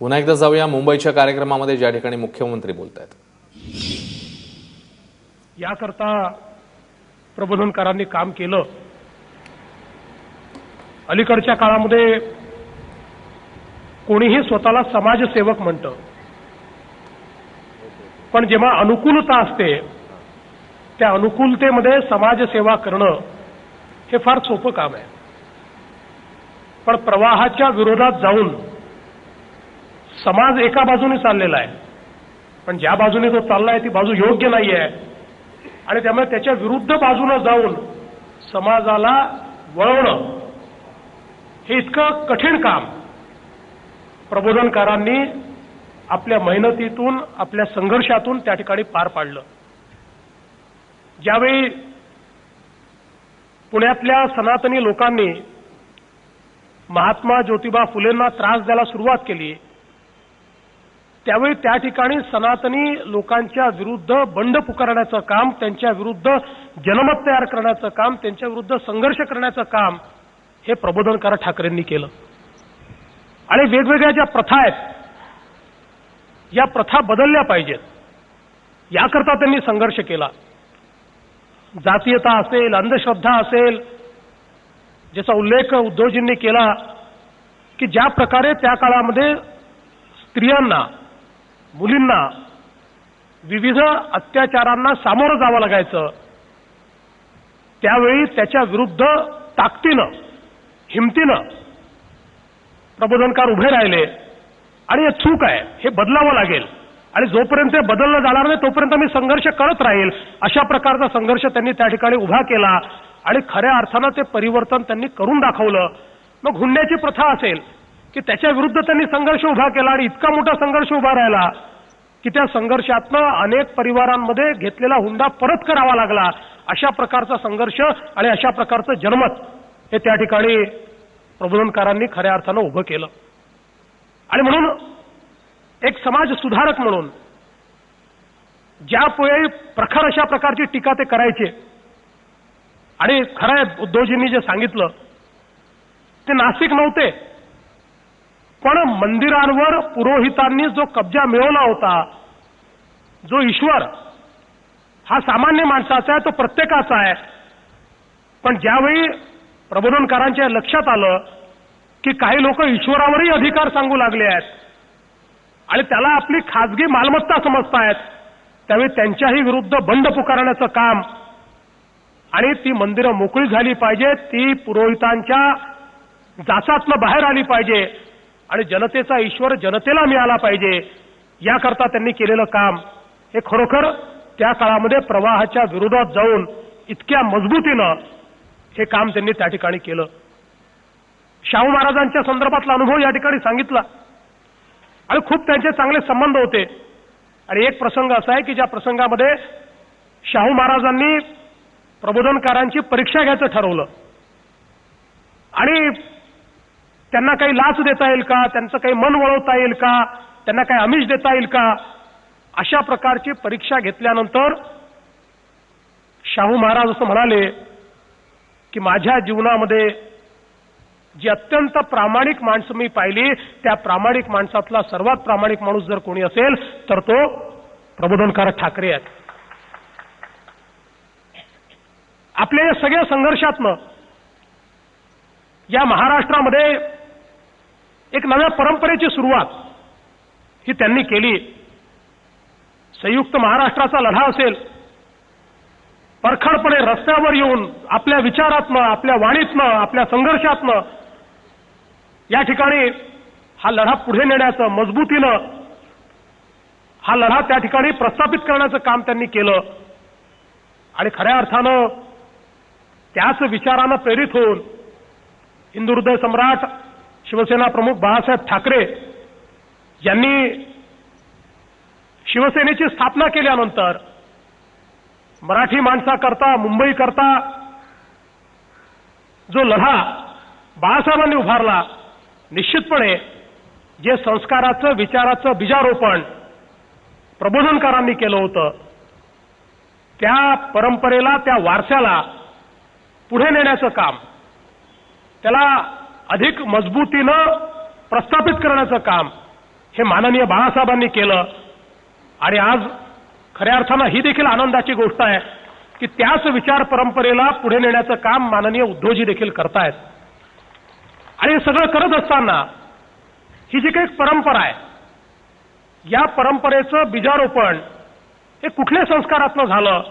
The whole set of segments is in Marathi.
पुन्हा एकदा जाऊया. मुंबईच्या कार्यक्रमामध्ये ज्या ठिकाणी मुख्यमंत्री बोलत आहेत याकरता प्रबोधनकारांनी काम केलं. अलीकडच्या काळामध्ये कोणीही स्वतःला समाजसेवक म्हणतं. पण जेव्हा अनुकूलता असते त्या अनुकूलतेमध्ये समाजसेवा करणं हे फार सोपं काम आहे. पण प्रवाहाच्या विरोधात जाऊन समाज एका बाजूने चाललेला आहे. पण ज्या बाजूने तो चाललाय ती बाजू योग्य नाही आहे आणि त्यामुळे त्याच्या विरुद्ध बाजूनं जाऊन समाजाला वळवणं हे इतकं कठीण काम. प्रबोधनकारांनी आपल्या मेहनतीतून आपल्या संघर्षातून त्या ठिकाणी पार पाडलं. ज्यावेळी पुण्यातल्या सनातनी लोकांनी महात्मा ज्योतिबा फुलेंना त्रास द्यायला सुरुवात केली त्यावेळी त्या ठिकाणी सनातनी लोकांच्या विरुद्ध बंड पुकारण्याचं काम त्यांच्या विरुद्ध जनमत तयार करण्याचं काम त्यांच्या विरुद्ध संघर्ष करण्याचं काम हे प्रबोधनकार ठाकरेंनी केलं. आणि वेगवेगळ्या ज्या प्रथा आहेत या प्रथा बदलल्या पाहिजेत. याकरता त्यांनी संघर्ष केला. जातीयता असेल अंधश्रद्धा असेल ज्याचा उल्लेख उद्धवजींनी केला की ज्या प्रकारे त्या काळामध्ये स्त्रियांना मुलींना विविध अत्याचारांना सामोरं जावं लागायचं. त्यावेळी त्याच्या विरुद्ध ताकदीनं हिमतीनं प्रबोधनकार उभे राहिले. आणि हे चूक आहे हे बदलावं लागेल. आणि जोपर्यंत हे बदललं जाणार नाही तोपर्यंत मी संघर्ष करत राहील. अशा प्रकारचा संघर्ष त्यांनी त्या ठिकाणी उभा केला. आणि खऱ्या अर्थानं ते परिवर्तन त्यांनी करून दाखवलं. मग हुंड्याची प्रथा असेल की त्याच्या विरुद्ध त्यांनी संघर्ष उभा केला आणि इतका मोठा संघर्ष उभा राहिला की त्या संघर्षातनं अनेक परिवारांमध्ये घेतलेला हुंडा परत करावा लागला. अशा प्रकारचा संघर्ष आणि अशा प्रकारचं जनमत हे त्या ठिकाणी प्रबोधनकारांनी खऱ्या अर्थानं उभं केलं. आणि म्हणून एक समाज सुधारक म्हणून ज्यापुढे प्रखर अशा प्रकारची टीका ते करायचे आणि खरं आहे उद्धवजींनी जे सांगितलं ते नाशिक नव्हते. पण मंदिरांवर पुरोहितांनी जो कब्जा मिळवला होता जो ईश्वर हा सामान्य माणसाचा आहे तो प्रत्येकाचा आहे. पण ज्यावेळी प्रबोधनकारांच्या लक्षात आलं की काही लोक ईश्वरावरही अधिकार सांगू लागले आहेत आणि त्याला आपली खाजगी मालमत्ता समजतायत त्यावेळी त्यांच्याही विरुद्ध बंड पुकारण्याचं काम आणि ती मंदिरं मोकळी झाली पाहिजेत ती पुरोहितांच्या जाचातनं बाहेर आली पाहिजे. आणि जनतेचा ईश्वर जनतेला मिळाला पाहिजे याकरता त्यांनी केलेलं काम. हे खरोखर त्या काळामध्ये प्रवाहाच्या विरोधात जाऊन इतक्या मजबूतीनं हे काम त्यांनी त्या ठिकाणी केलं. शाहू महाराजांच्या संदर्भातला अनुभव या ठिकाणी सांगितला. आणि खूप त्यांचे चांगले संबंध होते. आणि एक प्रसंग असा आहे की ज्या प्रसंगामध्ये शाहू महाराजांनी प्रबोधनकारांची परीक्षा घ्यायचं ठरवलं. आणि त्यांना काही लाच देता येईल का? त्यांचं काही मन वळवता येईल का? त्यांना काही आमिष देता येईल का? अशा प्रकारची परीक्षा घेतल्यानंतर शाहू महाराज असं म्हणाले की माझ्या जीवनामध्ये जी अत्यंत प्रामाणिक माणसं मी पाहिली त्या प्रामाणिक माणसातला सर्वात प्रामाणिक माणूस जर कोणी असेल तर तो प्रबोधनकार ठाकरे आहेत. आपल्या या सगळ्या संघर्षातनं या महाराष्ट्रामध्ये एक नव्या परंपरेची सुरुवात ही त्यांनी केली. संयुक्त महाराष्ट्राचा लढा असेल परखडपणे रस्त्यावर येऊन आपल्या विचारातनं आपल्या वाणीतनं आपल्या संघर्षातनं या ठिकाणी हा लढा पुढे नेण्याचं मजबूतीनं हा लढा त्या ठिकाणी प्रस्थापित करण्याचं काम त्यांनी केलं. आणि खऱ्या अर्थानं त्याच विचारानं प्रेरित होऊन हिंदुहृदय सम्राट शिवसेना प्रमुख बाळासाहेब ठाकरे यांनी शिवसेनेची स्थापना केल्यानंतर मराठी माणसाकरता मुंबईकरता जो लढा बाळासाहेबांनी उभारला निश्चितपणे जे संस्काराचं विचाराचं बीजारोपण प्रबोधनकारांनी केलं होतं त्या परंपरेला त्या वारशाला पुढे नेण्याचं काम त्याला अधिक मजबूतीनं प्रस्थापित करण्याचं काम हे माननीय बाळासाहेबांनी केलं. आणि आज खऱ्या अर्थानं ही देखील आनंदाची गोष्ट आहे की त्याच विचार परंपरेला पुढे नेण्याचं काम माननीय उद्धवजी देखील करतायत. आणि हे सगळं करत असताना ही जी काही परंपरा आहे या परंपरेचं बीजारोपण हे कुठल्या संस्कारातनं झालं?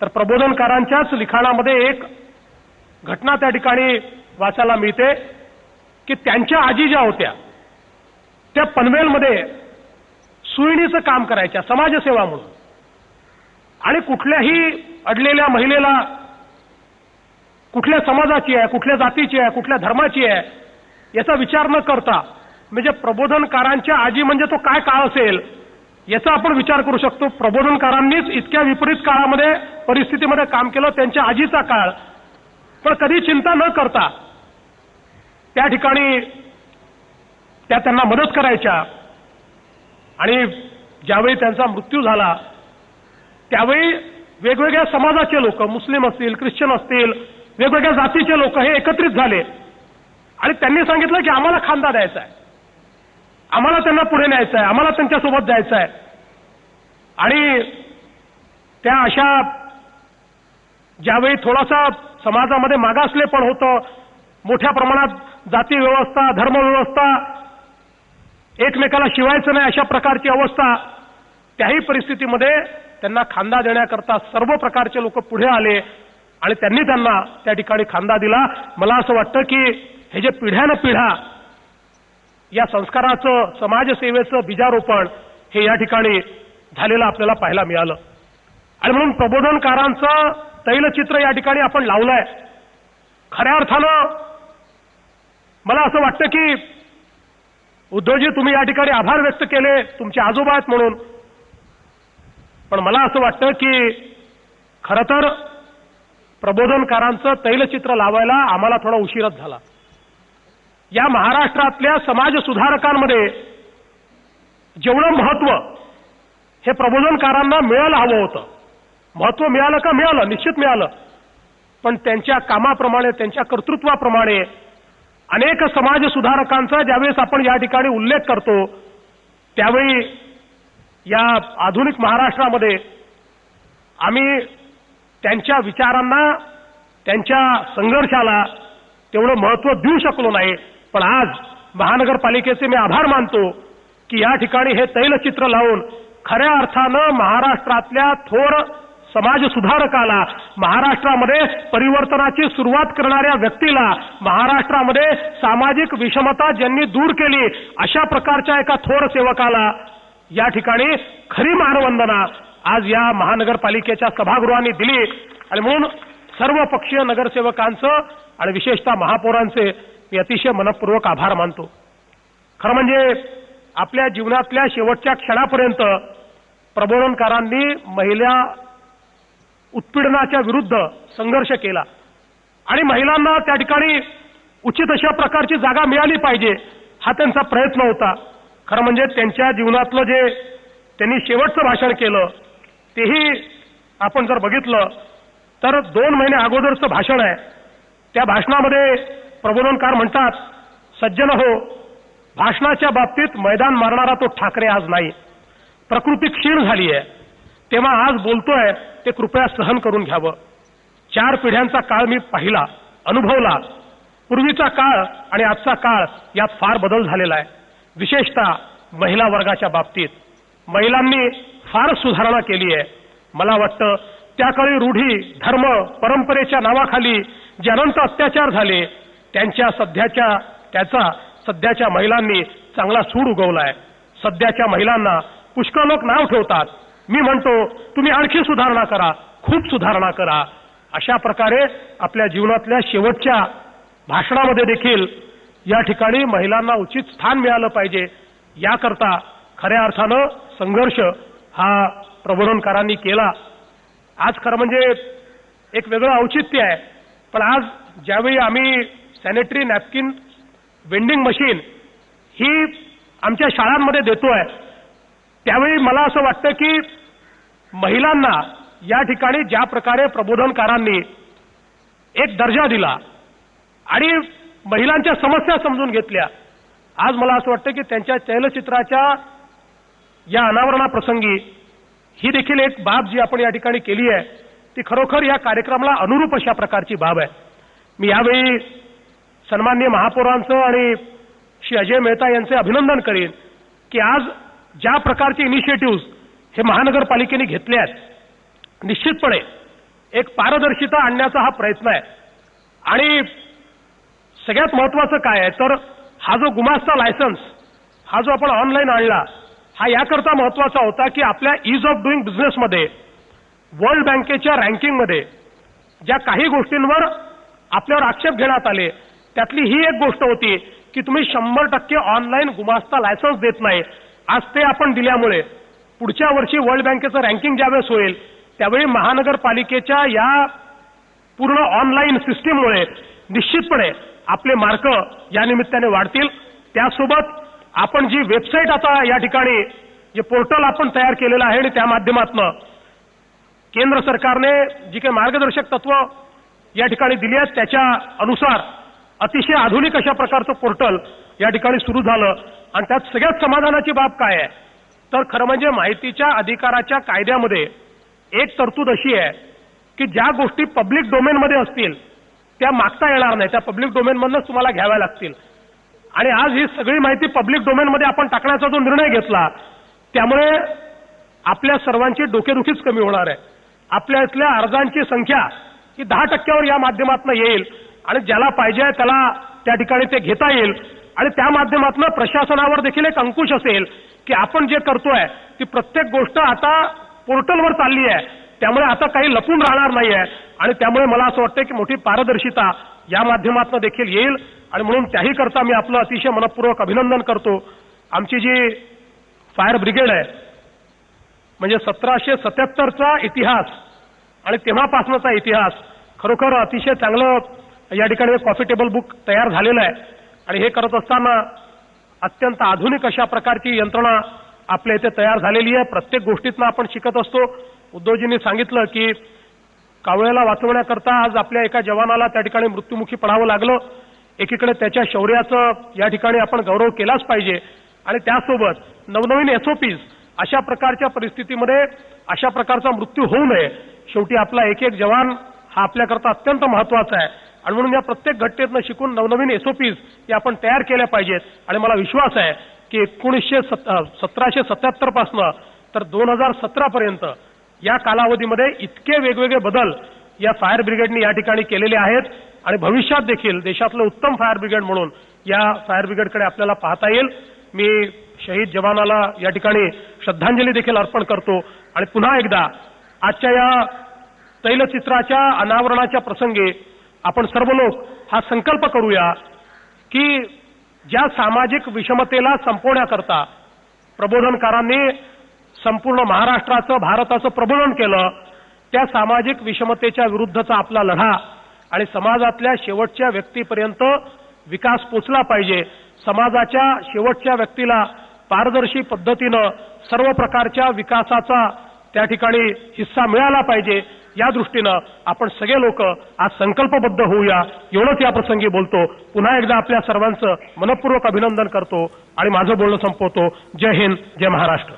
तर प्रबोधनकारांच्याच लिखाणामध्ये एक घटना त्या ठिकाणी वाचायला मिळते की त्यांच्या आजी ज्या होत्या त्या पनवेलमध्ये सुईणीचं काम करायच्या समाजसेवा म्हणून. आणि कुठल्याही अडलेल्या महिलेला कुठल्या समाजाची आहे कुठल्या जातीची आहे कुठल्या धर्माची आहे याचा विचार न करता म्हणजे प्रबोधनकारांच्या आजी म्हणजे तो काय काळ असेल याचा आपण विचार करू शकतो. प्रबोधनकारांनीच इतक्या विपरीत काळामध्ये परिस्थितीमध्ये काम केलं त्यांच्या आजीचा काळ. पण कधी चिंता न करता त्या ठिकाणी त्या त्यांना मदत करायच्या. आणि ज्यावेळी त्यांचा मृत्यू झाला त्यावेळी वेगवेगळ्या समाजाचे लोक मुस्लिम असतील ख्रिश्चन असतील वेगवेगळ्या जातीचे लोक हे एकत्रित झाले. आणि त्यांनी सांगितलं की आम्हाला खांदा द्यायचा आहे. आम्हाला त्यांना पुढे न्यायचं आहे. आम्हाला त्यांच्यासोबत जायचं आहे. आणि त्या अशा ज्यावेळी थोडासा समाजामध्ये मागासले पण होतं मोठ्या प्रमाणात जाती व्यवस्था धर्म व्यवस्था एकमेकाला शिवायचं नाही अशा प्रकारची अवस्था त्याही परिस्थितीमध्ये त्यांना खांदा देण्याकरता सर्व प्रकारचे लोक पुढे आले आणि त्यांनी त्यांना त्या ठिकाणी खांदा दिला. मला असं वाटतं की हे जे पिढ्यानं पिढ्या या संस्काराचं समाजसेवेचं बीजारोपण हे या ठिकाणी झालेलं आपल्याला पाहायला मिळालं. आणि म्हणून प्रबोधनकारांचं तैलचित्र या ठिकाणी आपण लावलंय. खऱ्या अर्थानं मला असं वाटतं की उद्धवजी तुम्ही या ठिकाणी आभार व्यक्त केले तुमचे आजोबा आहेत म्हणून. पण मला असं वाटतं की खरं तर प्रबोधनकारांचं तैलचित्र लावायला आम्हाला थोडा उशीरच झाला. या महाराष्ट्रातल्या समाज सुधारकांमध्ये जेवढं महत्त्व हे प्रबोधनकारांना मिळायला हवं होतं महत्त्व मिळालं का मिळालं निश्चित मिळालं. पण त्यांच्या कामाप्रमाणे त्यांच्या कर्तृत्वाप्रमाणे अनेक समाज सुधारकांचा ज्यावेळेस आपण या ठिकाणी उल्लेख करतो त्यावेळी या आधुनिक महाराष्ट्रामध्ये आम्ही त्यांच्या विचारांना त्यांच्या संघर्षाला तेवढं महत्त्व देऊ शकलो नाही. पण आज महानगरपालिकेचे मी आभार मानतो की या ठिकाणी हे तैलचित्र लावून खऱ्या अर्थानं महाराष्ट्रातल्या थोर समाज सुधारकाला महाराष्ट्रामध्ये परिवर्तनाची सुरुवात करणाऱ्या व्यक्तीला महाराष्ट्रामध्ये सामाजिक विषमता ज्यांनी दूर केली अशा प्रकारच्या एका थोर सेवकाला. या ठिकाणी खरी मानवंदना आज या महानगरपालिकेच्या सभागृहांनी दिली. आणि म्हणून सर्व पक्षीय नगरसेवकांचं आणि विशेषतः महापौरांचे मी अतिशय मनपूर्वक आभार मानतो. खरं म्हणजे आपल्या जीवनातल्या शेवटच्या क्षणापर्यंत प्रबोधनकारांनी महिला उत्पीडनाच्या विरुद्ध संघर्ष केला. आणि महिलांना त्या ठिकाणी उचित अशा प्रकारची जागा मिळाली पाहिजे हा त्यांचा प्रयत्न होता. खरं म्हणजे त्यांच्या जीवनातलं जे त्यांनी शेवटचं भाषण केलं तेही आपण जर बघितलं तर दोन महिने अगोदरचं भाषण आहे. त्या भाषणामध्ये प्रबोधनकार म्हणतात सज्जन हो भाषणाच्या बाबतीत मैदान मारणारा तो ठाकरे आज नाही. प्रकृती क्षीण झाली आहे. तेव्हा आज बोलतोय ते कृपया सहन करून घ्यावं. चार पिढ्यांचा काळ मी पाहिला अनुभवला. पूर्वीचा काळ आणि आजचा काळ यात फार बदल झालेला आहे. विशेषतः महिला वर्गाच्या बाबतीत. महिलांनी फार सुधारणा केली आहे. मला वाटतं त्याकाळी रूढी धर्म परंपरेच्या नावाखाली जे अनंत अत्याचार झाले त्यांच्या सध्याच्या त्याचा सध्याच्या महिलांनी चांगला सूड उगवलाय सध्याच्या महिलांना पुष्कळ लोक नाव ठेवतात. मी म्हणतो तुम्ही आणखी सुधारणा करा खूप सुधारणा करा. अशा प्रकारे आपल्या जीवनातल्या शेवटच्या भाषणामध्ये देखील या ठिकाणी महिलांना उचित स्थान मिळालं पाहिजे. याकरता खऱ्या अर्थानं संघर्ष हा प्रबोधनकारांनी केला. आज खरं म्हणजे एक वेगळं औचित्य आहे. पण आज ज्यावेळी आम्ही सॅनिटरी नॅपकिन वेंडिंग मशीन ही आमच्या शाळांमध्ये देतो आहे त्यावेळी मला असं वाटतं की महिलांना या ठिकाणी ज्या प्रकारे प्रबोधनकारांनी एक दर्जा दिला आणि महिलांच्या समस्या समजून घेतल्या आज मला असं वाटतं की त्यांच्या चैलचित्राच्या या अनावरणाप्रसंगी ही देखील एक बाब जी आपण या ठिकाणी केली आहे ती खरोखर या कार्यक्रमाला अनुरूप अशा प्रकारची बाब आहे. मी यावेळी सन्मान्य महापौरांचं आणि श्री अजय मेहता यांचे अभिनंदन करेन की आज ज्या प्रकारचे इनिशिएटिव्ह हे महानगरपालिकेने घेतले आहेत. निश्चितपणे एक पारदर्शिता आणण्याचा हा प्रयत्न आहे. आणि सगळ्यात महत्वाचं काय आहे तर हा जो गुमास्ता लायसन्स हा जो आपण ऑनलाईन आणला हा याकरता महत्त्वाचा होता की आपल्या इज ऑफ डुईंग बिझनेसमध्ये वर्ल्ड बँकेच्या रँकिंगमध्ये ज्या काही गोष्टींवर आपल्यावर आक्षेप घेण्यात आले त्यातली ही एक गोष्ट होती की तुम्ही शंभर टक्के ऑनलाईन गुमास्ता लायसन्स देत नाही. आज ते आपण दिल्यामुळे पुढच्या वर्षी वर्ल्ड बँकेचं रँकिंग ज्यावेळेस होईल त्यावेळी महानगरपालिकेच्या या पूर्ण ऑनलाईन सिस्टीममुळे निश्चितपणे आपले मार्क या निमित्ताने वाढतील. त्यासोबत आपण जी वेबसाईट आता या ठिकाणी जे पोर्टल आपण तयार केलेलं आहे आणि त्या माध्यमातून केंद्र सरकारने जी काही मार्गदर्शक तत्व या ठिकाणी दिली आहेत त्याच्या अनुसार अतिशय आधुनिक अशा प्रकारचं पोर्टल या ठिकाणी सुरू झालं. आणि त्यात सगळ्यात समाधानाची बाब काय आहे? तर खरं म्हणजे माहितीच्या अधिकाराच्या कायद्यामध्ये एक तरतूद अशी आहे की ज्या गोष्टी पब्लिक डोमेनमध्ये असतील त्या मागता येणार नाही. त्या पब्लिक डोमेनमधनंच तुम्हाला घ्याव्या लागतील. आणि आज ही सगळी माहिती पब्लिक डोमेनमध्ये आपण टाकण्याचा जो निर्णय घेतला त्यामुळे आपल्या सर्वांची डोकेदुखीच कमी होणार आहे. आपल्या इथल्या अर्जांची संख्या ही दहा टक्क्यावर या माध्यमातून येईल आणि ज्याला पाहिजे त्याला त्या ठिकाणी ते घेता येईल. आणि त्या माध्यमातून प्रशासनावर देखील एक अंकुश असेल की आपण जे करतोय ती प्रत्येक गोष्ट आता पोर्टलवर चालली आहे. त्यामुळे आता काही लपून राहणार नाही आहे आणि त्यामुळे मला असं वाटतं की मोठी पारदर्शिता या माध्यमातून देखील येईल. आणि म्हणून त्याही करता मी आपलं अतिशय मनपूर्वक अभिनंदन करतो. आमची जी फायर ब्रिगेड आहे म्हणजे सतराशे सत्याहत्तरचा इतिहास आणि तेव्हापासनचा इतिहास खरोखर अतिशय चांगलं या ठिकाणी कॉफी टेबल बुक तयार झालेलं आहे. आणि हे करत असताना अत्यंत आधुनिक अशा प्रकारची यंत्रणा आपल्या इथे तयार झालेली आहे. प्रत्येक गोष्टीतनं आपण शिकत असतो. उद्धवजींनी सांगितलं की कावळ्याला वाचवण्याकरता आज आपल्या एका जवानाला त्या ठिकाणी मृत्युमुखी पडावं लागलं. एकीकडे त्याच्या शौर्याचं या ठिकाणी आपण गौरव केलाच पाहिजे. आणि त्यासोबत नवनवीन एसओपीज अशा प्रकारच्या परिस्थितीमध्ये अशा प्रकारचा मृत्यू होऊ नये. शेवटी आपला एक एक जवान हा आपल्याकरता अत्यंत महत्त्वाचा आहे. आणि म्हणून या प्रत्येक घटनेतनं शिकून नवनवीन एसओपीज या आपण तयार केल्या पाहिजेत. आणि मला विश्वास आहे की एकोणीसशे सतराशे सत्याहत्तर पासनं तर दोन हजार सतरा पर्यंत या कालावधीमध्ये इतके वेगवेगळे बदल या फायर ब्रिगेडने या ठिकाणी केलेले आहेत. आणि भविष्यात देखील देशातलं उत्तम फायर ब्रिगेड म्हणून या फायर ब्रिगेडकडे आपल्याला पाहता येईल. मी शहीद जवानाला या ठिकाणी श्रद्धांजली देखील अर्पण करतो. आणि पुन्हा एकदा आजच्या या तैलचित्राच्या अनावरणाच्या प्रसंगी आपण सर्व लोक हा संकल्प करूया की ज्या सामाजिक विषमतेला संपवण्याकरता प्रबोधनकारांनी संपूर्ण महाराष्ट्राचं भारताचं प्रबोधन केलं त्या सामाजिक विषमतेच्या विरुद्धचा आपला लढा आणि समाजातल्या शेवटच्या व्यक्तीपर्यंत विकास पोचला पाहिजे. समाजाच्या शेवटच्या व्यक्तीला पारदर्शी पद्धतीनं सर्व प्रकारच्या विकासाचा त्या ठिकाणी हिस्सा मिळाला पाहिजे. या दृष्टीनं आपण सगळे लोक आज संकल्पबद्ध होऊया. एवढंच या प्रसंगी बोलतो. पुन्हा एकदा आपल्या सर्वांचं मनपूर्वक अभिनंदन करतो आणि माझं बोलणं संपवतो. जय हिंद जय महाराष्ट्र.